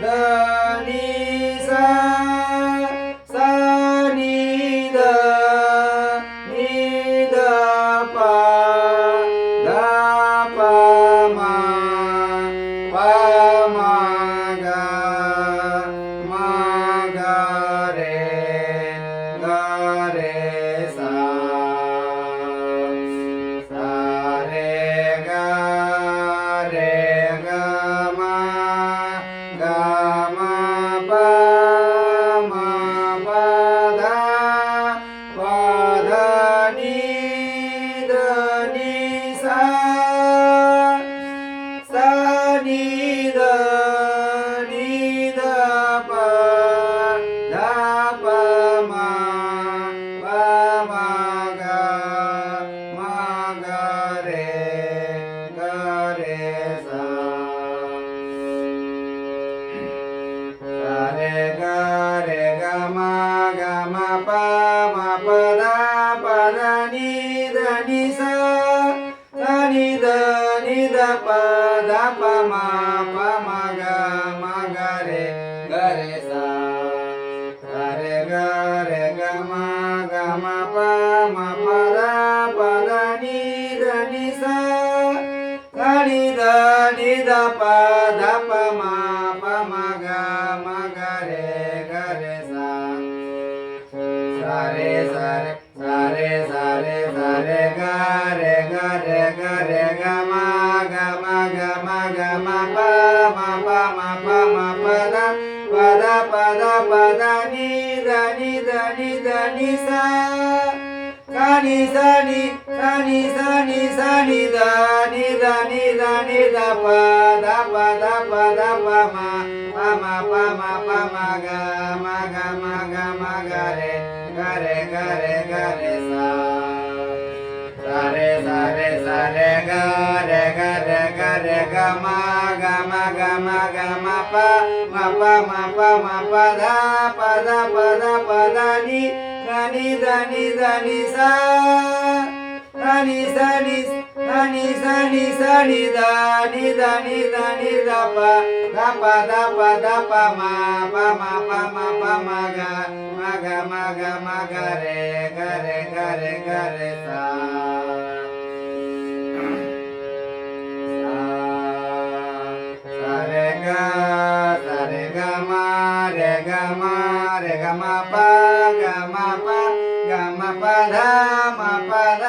the రే గ మా గ మా ప మా ప ధ ప ధ నీ ద నీ సా సా నీ ద నీ ద ప ధ ప మా ప మా గ మా గ రే గ రే సా. సారే సారే సారే సారే సారే గా రే గా రే గా రే ద ని ని ని సా సా ని సా ని సా ని సా ని ని ద ని ద ప ద ప ద ప ద ప ప ప ప రే రే రే రే సా. సా రే సా రే సా రే గా. రే గా మా గా మా గా మా గా మా ప మా ప మా ప మా ప ద ప ద ప ద ప ద ని ద ని ద ని ద ని సా ద ని స ని ద ని స ని స ని ద ని ద ని ద ని ద ప ద ప ద ప ద ప మా ప మా ప మా ప మా గా మా గా మా గా మా గా రే గా రే గా రే గా రే గా మా ప గా మా ప గా మా ప ధ మా ప ధ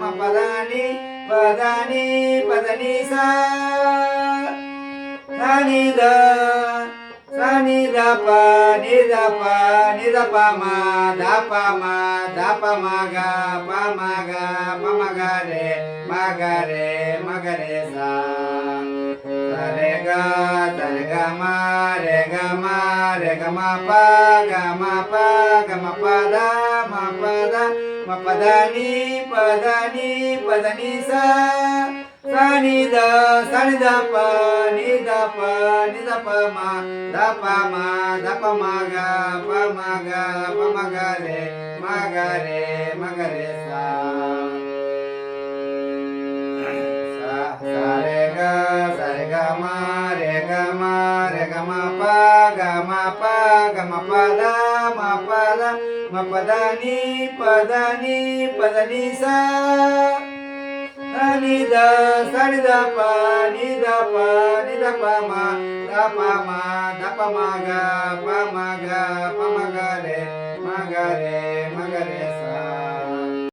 మా ప ధ ని ప ధ ని ప ధ ని సా సా ని ద సా ని ద ప ని ద ప ని ద ప మా ద ప మా ద ప మా గా ప మా గా ప మా గా రే మా గా రే మా గా రే సా సా రే ప గా ప గా మా ప ద మా ద ప ని ద ప ద ని ద ప ని ద ప ని ద ప మ ద ప మ ద ప మ గ ప ప రే మ గ రే మ గ రే సా మా ప ద మా ప ద మా ప ద ని ప ద ని ప ద ని సా సా ని ద సా ని ద ప ని ద ప ని ద ప మా ద ప మా ద ప మా